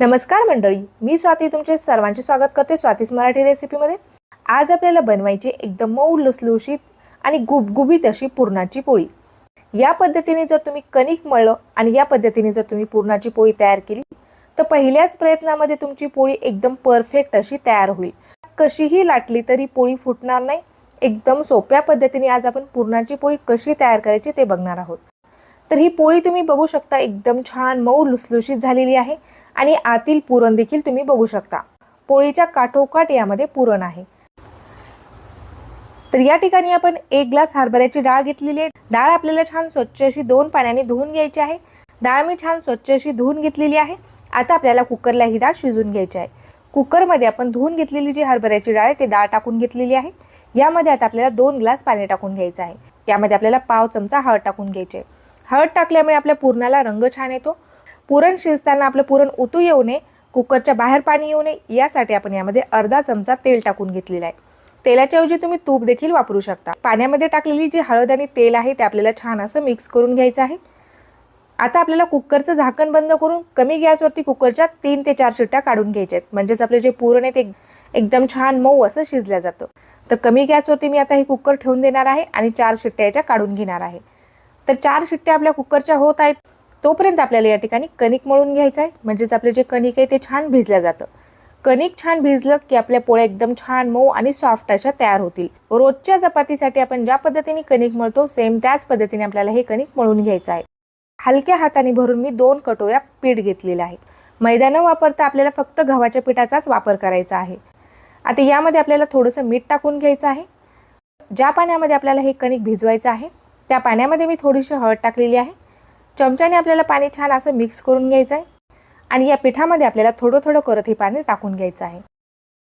नमस्कार मंडळी मी स्वाती तुमचे सर्वांचे स्वागत करते स्वातीस मराठी रेसिपीमध्ये आज आपल्याला बनवायची एकदम मऊ लुसलुशीत आणि गुबगुबीत अशी पुरणाची पोळी. या पद्धतीने जर तुम्ही कणिक मळलं आणि या पद्धतीने जर तुम्ही पुरणाची पोळी तयार केली तर पहिल्याच प्रयत्नामध्ये तुमची पोळी एकदम परफेक्ट अशी तयार होईल. कशीही लाटली तरी पोळी फुटणार नाही. एकदम सोप्या पद्धतीने आज आपण पुरणाची पोळी कशी तयार करायची ते बघणार आहोत. तर ही पोळी तुम्ही बघू शकता एकदम छान मऊ लुसलुशीत झालेली आहे. आणि आतील पुरण देखील तुम्ही बघू शकता. पोळीच्या काठोकाठ यामध्ये पुरण आहे. तर या ठिकाणी आपण एक ग्लास हरभऱ्याची डाळ घेतलेली आहे. डाळ आपल्याला छान स्वच्छ अशी दोन पाण्याने धुवून घ्यायची आहे. डाळ मी छान स्वच्छ अशी धुवून घेतलेली आहे. आता आपल्याला कुकरला ही डाळ शिजून घ्यायची आहे. कुकरमध्ये आपण धुवून घेतलेली जी हरभऱ्याची डाळ आहे ती डाळ टाकून घेतलेली आहे. यामध्ये आता आपल्याला दोन ग्लास पाणी टाकून घ्यायचं आहे. यामध्ये आपल्याला पाव चमचा हळद टाकून घ्यायची आहे. हळद टाकल्यामुळे आपल्या पुरणाला रंग छान येतो. पुरण शिजताना आपलं पुरण उतू येऊ नये कुकरच्या बाहेर पाणी येऊ नये यासाठी आपण यामध्ये अर्धा चमचा तेल टाकून घेतलेलं आहे. तेलाच्याऐवजी तुम्ही तूप देखील वापरू शकता. पाण्यामध्ये टाकलेली जी हळद आणि तेल आहे ते आपल्याला छान असं मिक्स करून घ्यायचं आहे. आता आपल्याला कुकरचं झाकण बंद करून कमी गॅसवरती कुकरच्या तीन ते चार शिट्ट्या काढून घ्यायच्या आहेत. म्हणजेच आपले जे पुरण आहे ते एकदम छान मऊ असं शिजलं जातं. तर कमी गॅसवरती मी आता हे कुकर ठेवून देणार आहे आणि चार शिट्ट्या याच्या काढून घेणार आहे. तर चार शिट्ट्या आपल्या कुकरच्या होत आहेत. तोपर्यंत आपल्याला या ठिकाणी कणिक मळून घ्यायचं आहे म्हणजेच आपले जे कणिक आहे ते छान भिजलं जातं. कणिक छान भिजलं की आपल्या पोळ्या एकदम छान मऊ आणि सॉफ्ट अशा तयार होतील. रोजच्या चपातीसाठी आपण ज्या पद्धतीने कणिक मळतो सेम त्याच पद्धतीने आपल्याला हे कणिक मळून घ्यायचं आहे हलक्या हाताने भरून मी दोन कटोऱ्या पीठ घेतलेलं आहे. मैदा न वापरता आपल्याला फक्त गव्हाच्या पिठाचाच वापर करायचा आहे. आता यामध्ये आपल्याला थोडंसं मीठ टाकून घ्यायचं आहे. ज्या पाण्यामध्ये आपल्याला हे कणिक भिजवायचं आहे त्या पाण्यामध्ये मी थोडीशी हळद टाकलेली आहे. चमच्याने आपल्याला पाणी छान असं मिक्स करून घ्यायचं आहे. आणि या पिठामध्ये आपल्याला थोडं थोडं करत हे पाणी टाकून घ्यायचं आहे.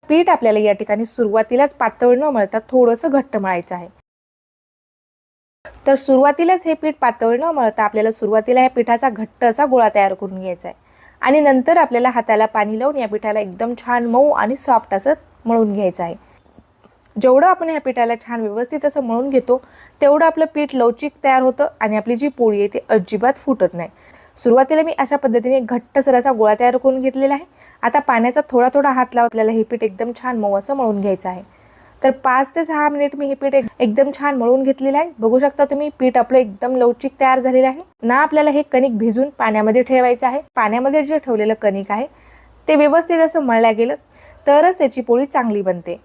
पीठ आपल्याला या ठिकाणी सुरुवातीलाच पातळ न मळता थोडंसं घट्ट मळायचं आहे. तर सुरुवातीलाच हे पीठ पातळ न मळता आपल्याला सुरुवातीला या पिठाचा घट्ट असा गोळा तयार करून घ्यायचा आहे. आणि नंतर आपल्याला हाताला पाणी लावून या पिठाला एकदम छान मऊ आणि सॉफ्ट असं मळून घ्यायचं आहे. जेवढं आपण ह्या पिठाला छान व्यवस्थित असं मळून घेतो तेवढं आपलं पीठ लवचिक तयार होतं आणि आपली जी पोळी आहे ती अजिबात फुटत नाही. सुरुवातीला मी अशा पद्धतीने घट्टसर असा गोळा तयार करून घेतलेला आहे. आता पाण्याचा थोडा थोडा हात लावत आपल्याला हे पीठ एकदम छान मऊ असं मळून घ्यायचं आहे. तर पाच ते सहा मिनिट मी हे पीठ एक- एकदम छान मळून घेतलेलं आहे. बघू शकता तुम्ही पीठ आपलं एकदम लवचिक तयार झालेलं आहे. ना आपल्याला हे कणिक भिजून पाण्यामध्ये ठेवायचं आहे. पाण्यामध्ये जे ठेवलेलं कणिक आहे ते व्यवस्थित असं मळल्या गेलं तरच त्याची पोळी चांगली बनते.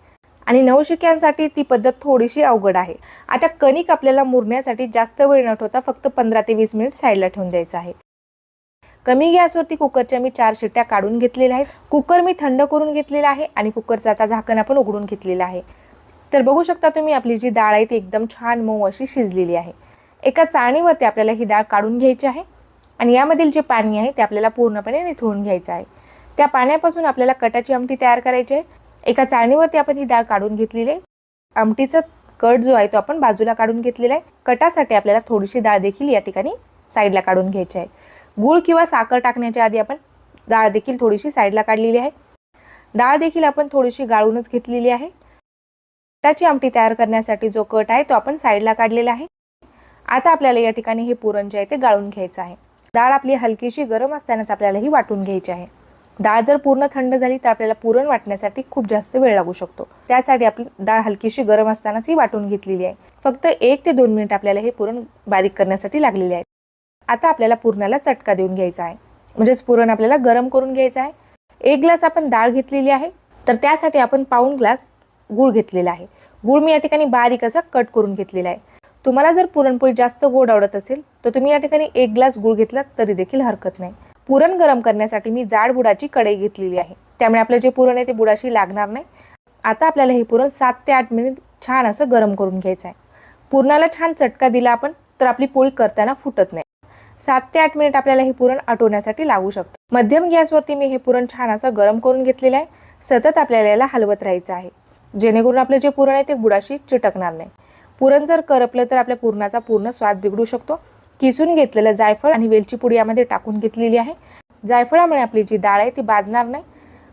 आणि नवशिक्यांसाठी ती पद्धत थोडीशी अवघड आहे. आता कणिक आपल्याला मुरण्यासाठी जास्त वेळ न ठेवता फक्त पंधरा ते वीस मिनिट साईडला ठेवून द्यायचं आहे. कमी गॅसवरती कुकरच्या मी चार शिट्ट्या काढून घेतलेल्या आहेत. कुकर मी थंड करून घेतलेला आहे आणि कुकरचं आता झाकण आपण उघडून घेतलेलं आहे. तर बघू शकता तुम्ही आपली जी डाळ आहे ती एकदम छान मऊ अशी शिजलेली आहे. एका चाळणीवरती आपल्याला ही डाळ काढून घ्यायची आहे आणि यामधील जे पाणी आहे ते आपल्याला पूर्णपणे निथळून घ्यायचं आहे. त्या पाण्यापासून आपल्याला कटाची आमटी तयार करायची आहे. एका चाळणीवरती आपण ही डाळ काढून घेतलेली आहे. आमटीचा कट जो आहे तो आपण बाजूला काढून घेतलेला आहे. कटासाठी आपल्याला थोडीशी डाळ देखील या ठिकाणी साईडला काढून घ्यायची आहे. गूळ किंवा साखर टाकण्याच्या आधी आपण डाळ देखील थोडीशी साईडला काढलेली आहे. डाळ देखील आपण थोडीशी गाळूनच घेतलेली आहे. कटाची आमटी तयार करण्यासाठी जो कट आहे तो आपण साईडला काढलेला आहे. आता आपल्याला या ठिकाणी हे पुरण जे आहे ते गाळून घ्यायचं आहे. डाळ आपली हलकीशी गरम असतानाच आपल्याला ही वाटून घ्यायची आहे. डाळ जर पूर्ण थंड झाली तर आपल्याला पुरण वाटण्यासाठी खूप जास्त वेळ लागू शकतो. त्यासाठी आपली डाळ हलकीशी गरम असतानाच ही वाटून घेतलेली आहे. फक्त एक ते दोन मिनिट आपल्याला हे पुरण बारीक करण्यासाठी लागलेले आहे. आता आपल्याला पुरणाला चटका देऊन घ्यायचा आहे. म्हणजेच पुरण आपल्याला गरम करून घ्यायचं आहे. एक ग्लास आपण डाळ घेतलेली आहे. तर त्यासाठी आपण पाऊण ग्लास गूळ घेतलेला आहे. गूळ मी या ठिकाणी बारीक असा कट करून घेतलेला आहे. तुम्हाला जर पुरणपोळी जास्त गोड आवडत असेल तर तुम्ही या ठिकाणी एक ग्लास गूळ घेतला तरी देखील हरकत नाही. पुरण गरम करण्यासाठी मी जाड बुडाची कढई घेतलेली आहे. त्यामुळे आपलं जे पुरण आहे ते बुडाशी लागणार नाही. आता आपल्याला हे पुरण सात ते आठ मिनिट छान असं गरम करून घ्यायचं आहे. पुरणाला छान चटका दिला आपण तर आपली पोळी करताना फुटत नाही. सात ते आठ मिनिट आपल्याला हे पुरण आटवण्यासाठी लागू शकतं. मध्यम गॅसवरती मी हे पुरण छान असं गरम करून घेतलेलं आहे. सतत आपल्याला याला हलवत राहायचं आहे. जेणेकरून आपलं जे पुरण आहे ते बुडाशी चिटकणार नाही. पुरण जर करपलं तर आपल्या पुरणाचा पूर्ण स्वाद बिघडू शकतो. किसून घेतलेलं जायफळ आणि वेलची पुडी यामध्ये टाकून घेतलेली आहे. जायफळामुळे आपली जी डाळ आहे ती बांधणार नाही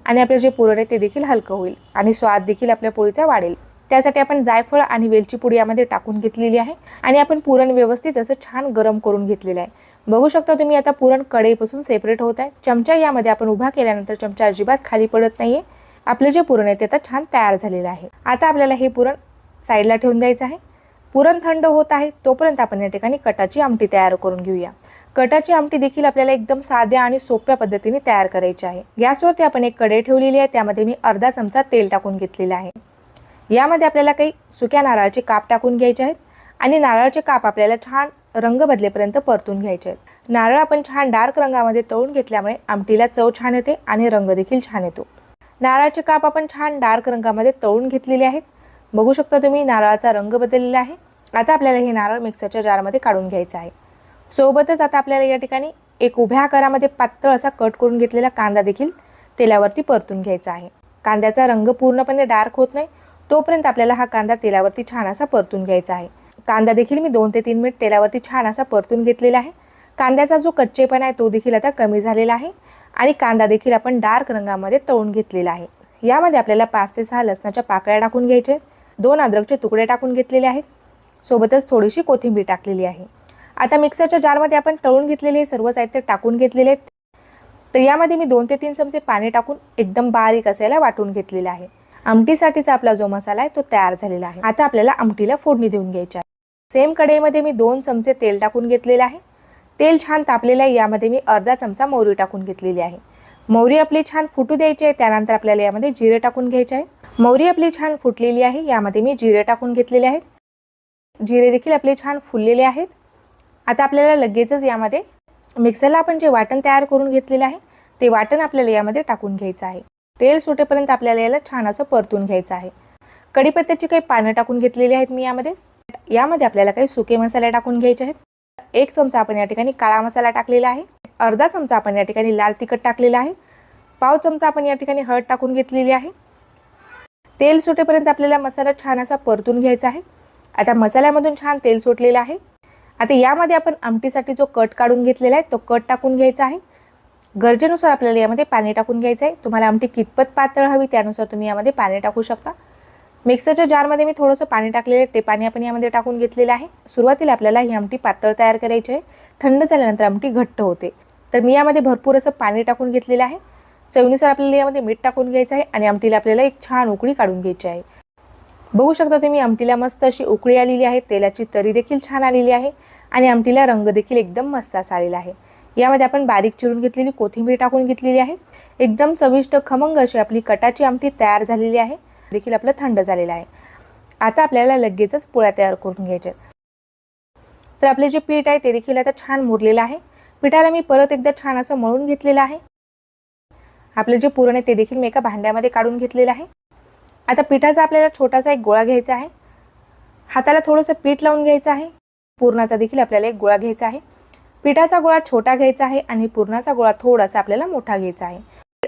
आणि आपलं जे पुरण आहे ते देखील हलकं होईल आणि स्वाद देखील आपल्या पोळीचा वाढेल. त्यासाठी आपण जायफळ आणि वेलची पूड यामध्ये टाकून घेतलेली आहे आणि आपण पुरण व्यवस्थित असं छान गरम करून घेतलेलं आहे. बघू शकता तुम्ही आता पुरण कढईपासून सेपरेट होत आहे. चमचा यामध्ये आपण उभा केल्यानंतर चमचा अजिबात खाली पडत नाहीये. आपलं जे पुरण आहे ते आता छान तयार झालेलं आहे. आता आपल्याला हे पुरण साईडला ठेवून द्यायचं आहे. पुरण थंड होत आहे तोपर्यंत आपण या ठिकाणी कटाची आमटी तयार करून घेऊया. कटाची आमटी देखील आपल्याला एकदम साध्या आणि सोप्या पद्धतीने तयार करायची आहे. गॅसवरती आपण एक कढई ठेवलेली आहे त्यामध्ये मी अर्धा चमचा तेल टाकून घेतलेलं आहे. यामध्ये आपल्याला काही सुक्या नारळाचे काप टाकून घ्यायचे आहेत आणि नारळाचे काप आपल्याला छान रंग बदलेपर्यंत परतून घ्यायचे आहेत. नारळ आपण छान डार्क रंगामध्ये तळून घेतल्यामुळे आमटीला चव छान येते आणि रंग देखील छान येतो. नारळाचे काप आपण छान डार्क रंगामध्ये तळून घेतलेले आहेत. बघू शकता तुम्ही नारळाचा रंग बदललेला आहे. आता आपल्याला हे नारळ मिक्सरच्या जारमध्ये काढून घ्यायचं आहे. सोबतच आता आपल्याला या ठिकाणी एक उभ्या आकारामध्ये पातळ असा कट करून घेतलेला कांदा देखील तेलावरती परतून घ्यायचा आहे. कांद्याचा रंग पूर्णपणे डार्क होत नाही तोपर्यंत आपल्याला हा कांदा तेलावरती छान असा परतून घ्यायचा आहे. कांदा देखील मी दोन ते तीन मिनिट तेलावरती छान असा परतून घेतलेला आहे. कांद्याचा जो कच्चेपणा आहे तो देखील आता कमी झालेला आहे आणि कांदा देखील आपण डार्क रंगामध्ये तळून घेतलेला आहे. यामध्ये आपल्याला पाच ते सहा लसणाच्या पाकळ्या टाकून घ्यायचे. दोन अद्रकचे तुकडे टाकून घेतलेले आहेत. सोबतच थोडीशी कोथिंबीर टाकलेली आहे. आता मिक्सरच्या जारमध्ये आपण तळून घेतलेले हे सर्व साहित्य टाकून घेतलेले आहेत. तर यामध्ये मी दोन ते तीन चमचे पाणी टाकून एकदम बारीक असायला वाटून घेतलेलं आहे. आमटीसाठीचा आपला जो मसाला आहे तो तयार झालेला आहे. आता आपल्याला आमटीला फोडणी देऊन घ्यायची आहे. सेम कढईमध्ये मी दोन चमचे तेल टाकून घेतलेलं आहे. तेल छान तापलेलं आहे. यामध्ये मी अर्धा चमचा मोहरी टाकून घेतलेली आहे. मोहरी आपली छान फुटू द्यायची आहे त्यानंतर आपल्याला यामध्ये जिरे टाकून घ्यायचे आहे. मोहरी आपली छान फुटलेली आहे यामध्ये मी जिरे टाकून घेतलेले आहेत. जिरे देखील आपले छान फुललेले आहेत. आता आपल्याला लगेचच यामध्ये मिक्सरला आपण जे वाटण तयार करून घेतलेलं आहे ते वाटण आपल्याला यामध्ये टाकून घ्यायचं आहे. तेल सुटेपर्यंत आपल्याला याला छान असं परतून घ्यायचं आहे. कढीपत्त्याची काही पानं टाकून घेतलेली आहेत मी यामध्ये. यामध्ये आपल्याला काही सुके मसाले टाकून घ्यायचे आहेत. एक चमचा आपण या ठिकाणी काळा मसाला टाकलेला आहे. अर्धा चमचा आपण या ठिकाणी लाल तिखट टाकलेला आहे. पाव चमचा आपण या ठिकाणी हळद टाकून घेतलेली आहे. तेल सुटेपर्यंत आपल्याला मसाला छान असा परतून घ्यायचा आहे. आता मसाल्यामधून छान तेल सुटलेलं आहे. आता यामध्ये आपण आमटीसाठी जो कट काढून घेतलेला आहे तो कट टाकून घ्यायचा आहे. गरजेनुसार आपल्याला यामध्ये पाणी टाकून घ्यायचं आहे. तुम्हाला आमटी कितपत पातळ हवी त्यानुसार तुम्ही यामध्ये पाणी टाकू शकता. मिक्सरच्या जारमध्ये मी थोडंसं पाणी टाकलेलं आहे. ते पाणी आपण यामध्ये टाकून घेतलेलं आहे. सुरुवातीला आपल्याला ही आमटी पातळ तयार करायची आहे. थंड झाल्यानंतर आमटी घट्ट होते. तर मी यामध्ये भरपूर असं पाणी टाकून घेतलेलं आहे. चवीनुसार आपल्याला यामध्ये मीठ टाकून घ्यायचं आहे आणि आमटीला आपल्याला एक छान उकळी काढून घ्यायची आहे. बघू शकता तुम्ही आमटीला मस्त अशी उकळी आलेली आहे तेलाची तरी देखील छान आलेली आहे आणि आमटीला रंग देखील एकदम मस्त असा आलेला आहे. यामध्ये आपण बारीक चिरून घेतलेली कोथिंबीर टाकून घेतलेली आहे. एकदम चविष्ट खमंग अशी आपली कटाची आमटी तयार झालेली आहे. देखील आपलं थंड झालेलं आहे. आता आपल्याला लगेचच पोळ्या तयार करून घ्यायच्या तर आपले जे पीठ आहे ते देखील आता छान मुरलेलं आहे. पिठाला मी परत एकदा छान असं मळून घेतलेलं आहे. आपलं जे पुरण आहे ते देखील मी एका भांड्यामध्ये काढून घेतलेलं आहे. आता पिठाचा आपल्याला छोटासा एक गोळा घ्यायचा आहे. हाताला थोडंसं पीठ लावून घ्यायचं आहे. पुरणाचा देखील आपल्याला एक गोळा घ्यायचा आहे. पिठाचा गोळा छोटा घ्यायचा आहे आणि पुरणाचा गोळा थोडासा आपल्याला मोठा घ्यायचा आहे.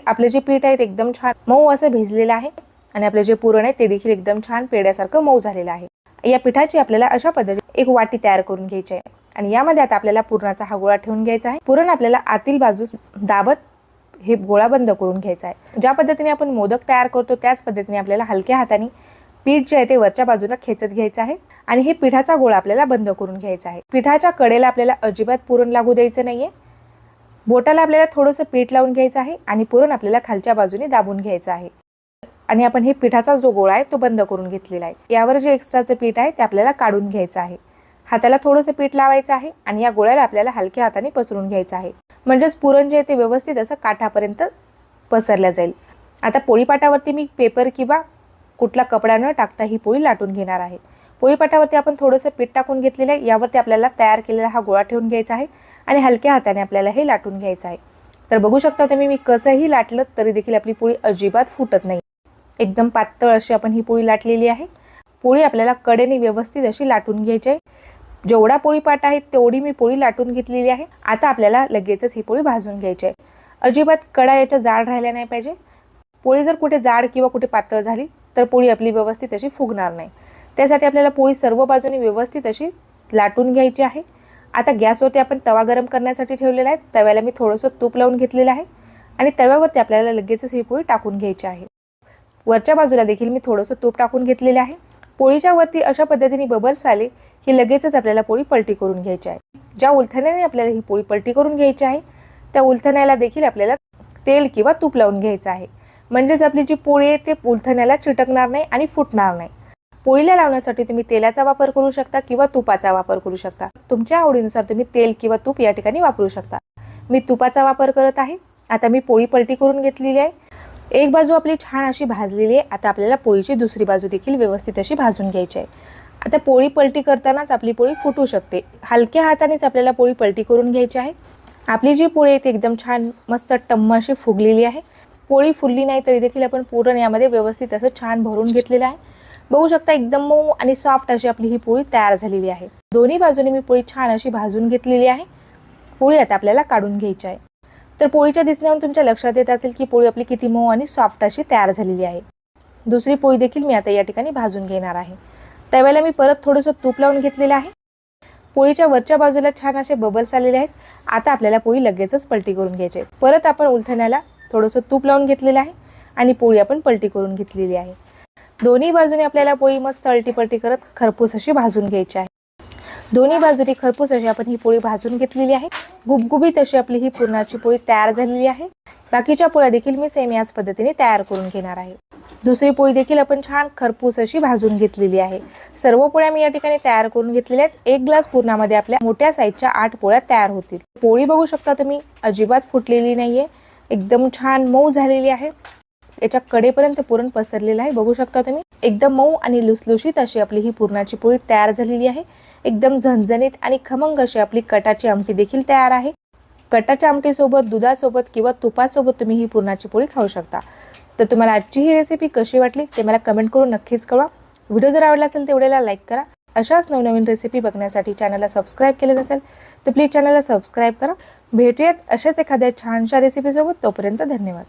आपलं जे पीठ आहे ते एकदम छान मऊ असं भिजलेलं आहे. आणि आपलं जे पुरण आहे ते देखील एकदम छान पेड्यासारखं मऊ झालेलं आहे. या पिठाची आपल्याला अशा पद्धतीने एक वाटी तयार करून घ्यायची आहे. आणि यामध्ये आता आपल्याला पुरणाचा हा गोळा ठेवून घ्यायचा आहे. पुरण आपल्याला आतील बाजूस दाबत हे गोळा बंद करून घ्यायचा आहे. ज्या पद्धतीने आपण मोदक तयार करतो त्याच पद्धतीने आपल्याला हलक्या हाताने पीठ जे आहे ते वरच्या बाजूला खेचत घ्यायचं आहे. आणि हे पिठाचा गोळा आपल्याला बंद करून घ्यायचा आहे. पिठाच्या कडेला आपल्याला अजिबात पुरण लागू द्यायचं नाहीये. बोटाला आपल्याला थोडंसं पीठ लावून घ्यायचं आहे आणि पुरण आपल्याला खालच्या बाजूने दाबून घ्यायचं आहे. आणि आपण हे पिठाचा जो गोळा आहे तो बंद करून घेतलेला आहे. यावर जे एक्स्ट्राचं पीठ आहे ते आपल्याला काढून घ्यायचं आहे. हाताला थोडंसं पीठ लावायचं आहे आणि या गोळ्याला आपल्याला हलक्या हाताने पसरून घ्यायचं आहे. म्हणजेच पुरण जे आहे ते व्यवस्थित असं काठापर्यंत पसरल्या जाईल. आता पोळीपाटावरती मी पेपर किंवा कुठला कपडा न टाकता ही पोळी लाटून घेणार आहे. पोळीपाटावरती आपण थोडंसं पीठ टाकून घेतलेलं आहे. यावरती आपल्याला तयार केलेला हा गोळा ठेवून घ्यायचा आहे आणि हलक्या हाताने आपल्याला हे लाटून घ्यायचं आहे. तर बघू शकता तुम्ही मी कसंही लाटलं तरी देखील आपली पोळी अजिबात फुटत नाही. एकदम पातळ अशी आपण ही पोळी लाटलेली आहे. पोळी आपल्याला कडेने व्यवस्थित अशी लाटून घ्यायची आहे. जेवढा पोळीपाट आहे तेवढी मी पोळी लाटून घेतलेली आहे. आता आपल्याला लगेचच ही पोळी भाजून घ्यायची आहे. अजिबात कडा याच्या जाड राहिल्या नाही पाहिजे. पोळी जर कुठे जाड किंवा कुठे पातळ झाली तर पोळी आपली व्यवस्थित अशी फुगणार नाही. त्यासाठी आपल्याला पोळी सर्व बाजूने व्यवस्थित अशी लाटून घ्यायची आहे. आता गॅसवरती आपण तवा गरम करण्यासाठी ठेवलेला आहे. तव्याला मी थोडंसं तूप लावून घेतलेलं आहे. आणि तव्यावरती आपल्याला लगेचच ही पोळी टाकून घ्यायची आहे. वरच्या बाजूला देखील मी थोडंसं तूप टाकून घेतलेलं आहे. पोळीच्या वरती अशा पद्धतीने बबल्स आले की लगेचच आपल्याला पोळी पलटी करून घ्यायची आहे. ज्या उलथण्याने आपल्याला ही पोळी पलटी करून घ्यायची आहे त्या उलथण्याला देखील आपल्याला तेल किंवा तूप लावून घ्यायचं आहे. म्हणजेच आपली जी पोळी आहे ते उलथण्याला चिटकणार नाही आणि फुटणार नाही. पोळीला लावण्यासाठी तुम्ही तेलाचा वापर करू शकता किंवा तुपाचा वापर करू शकता. तुमच्या आवडीनुसार तुम्ही तेल किंवा तूप या ठिकाणी वापरू शकता. मी तुपाचा वापर करत आहे. आता मी पोळी पलटी करून घेतलेली आहे. एक बाजू आपली छान अशी भाजलेली आहे आता आपल्याला पोळीची दुसरी बाजू देखील व्यवस्थित अशी भाजून घ्यायची आहे. आता पोळी पलटी करतानाच आपली पोळी फुटू शकते. हलक्या हातानेच आपल्याला पोळी पलटी करून घ्यायची आहे. आपली जी पोळी आहे ती एकदम छान मस्त टम्म अशी फुगलेली आहे. पोळी फुलली नाही तरी देखील आपण पुरण यामध्ये व्यवस्थित असं छान भरून घेतलेलं आहे. बघू शकता एकदम मऊ आणि सॉफ्ट अशी आपली ही पोळी तयार झालेली आहे. दोन्ही बाजूने मी पोळी छान अशी भाजून घेतलेली आहे. पोळी आता आपल्याला काढून घ्यायची आहे. तर पोळीच्या दिसण्यावरून तुमच्या लक्षात येत असेल की पोळी आपली किती मऊ आणि सॉफ्ट अशी तयार झालेली आहे. दुसरी पोळी देखील मी आता या ठिकाणी भाजून घेणार आहे. त्यावेळेला मी परत थोडंसं तूप लावून घेतलेलं आहे. पोळीच्या वरच्या बाजूला छान असे बबल्स आलेले आहेत. आता आपल्याला पोळी लगेचच पलटी करून घ्यायची आहे. परत आपण उलथण्याला थोडंसं तूप लावून घेतलेलं आहे आणि पोळी आपण पलटी करून घेतलेली आहे. दोन्ही बाजूने आपल्याला पोळी मस्त पलटी करत खरपूस अशी भाजून घ्यायची आहे. दोन्ही बाजूनी खरपूस अशी आपण ही पोळी भाजून घेतलेली आहे. गुबगुबीत अशी आपली ही पुरणाची पोळी तयार झालेली आहे. बाकीच्या पोळ्या देखील मी सेम याच पद्धतीने तयार करून घेणार आहे. दुसरी पोळी देखील आपण छान खरपूस अशी भाजून घेतलेली आहे. सर्व पोळ्या मी या ठिकाणी तयार करून घेतलेल्या आहेत. एक ग्लास पूर्णामध्ये आपल्या मोठ्या साईजच्या आठ पोळ्या तयार होतील. पोळी बघू शकता तुम्ही अजिबात फुटलेली नाहीये. एकदम छान मऊ झालेली आहे. याच्या कडेपर्यंत पुरण पसरलेलं आहे. बघू शकता तुम्ही एकदम मऊ आणि लुसलुशीत अशी आपली ही पुरणाची पोळी तयार झालेली आहे. एकदम झणझणीत आणि खमंग अशी आपली कटाची आमटी देखील तयार आहे. कटाच्या आमटीसोबत दुधासोबत किंवा तुपासोबत तुम्ही ही पुरणाची पोळी खाऊ शकता. तर तुम्हाला आजची ही रेसिपी कशी वाटली ते मला कमेंट करून नक्कीच कळवा. व्हिडिओ जर आवडला असेल तेवढ्याला लाईक करा. अशाच नवनवीन रेसिपी बघण्यासाठी चॅनलला सबस्क्राईब केलं नसेल तर प्लीज चॅनलला सबस्क्राईब करा. भेटूयात अशाच एखाद्या छानशा रेसिपीसोबत तोपर्यंत धन्यवाद.